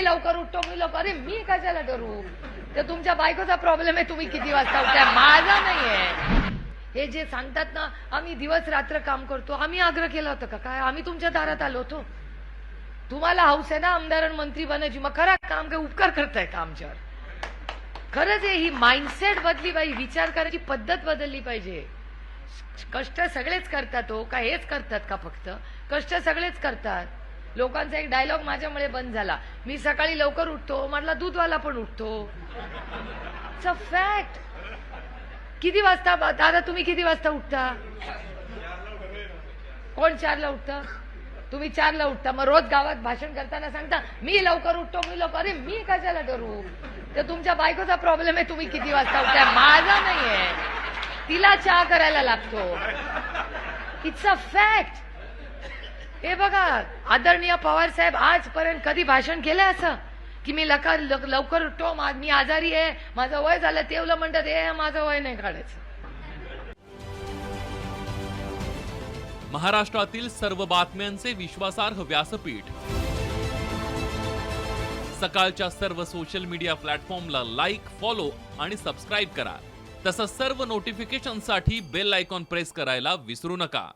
मी लवकर उठतो मी लवकर अरे मी कशाला ठरू तर तुमच्या बायकोचा प्रॉब्लेम आहे तुम्ही किती वाजता उठताय? माझा नाहीये. हे जे सांगतात ना आम्ही दिवस रात्र काम करतो. आम्ही आग्रह केला होता का? काय? आम्ही तुमच्या दारात आलो होतो. तुम्हाला हौस आहे ना आमदार आणि मंत्री बनायची मग खरा काम काय? उपकार करताय का आमच्यावर? खरंच आहे ही माइंडसेट बदली पाहिजे विचार करायची पद्धत बदलली पाहिजे. कष्ट सगळेच करतात हो. का हेच करतात का फक्त? कष्ट सगळेच करतात. लोकांचा एक डायलॉग माझ्यामुळे बंद झाला. मी सकाळी लवकर उठतो म्हटला दूधवाला पण उठतो. फॅक्ट किती वाजता दादा तुम्ही किती वाजता उठता? कोण चारला उठता? तुम्ही चारला उठता. मग रोज गावात भाषण करताना सांगता मी लवकर उठतो मी लवकर अरे मी कशाला ठरू तर तुमच्या बायकोचा प्रॉब्लेम आहे तुम्ही किती वाजता उठता? माझा नाहीये. तिला चहा करायला लागतो. इट्स अ फॅक्ट हे बघा आदरणीय पवार साहेब आजपर्यंत कधी भाषण केलं असं? की मी लवकर लवकर उठतो मी आजारी आहे माझं वय झालं तेवलं म्हणतात हे माझं वय नाही काढायचं. महाराष्ट्रातील सर्व बातम्यांचे विश्वासार्ह व्यासपीठ. सकाळच्या सर्व सोशल मीडिया प्लॅटफॉर्मला लाईक फॉलो आणि सबस्क्राईब करा. तसंच सर्व नोटिफिकेशनसाठी बेल आयकॉन प्रेस करायला विसरू नका.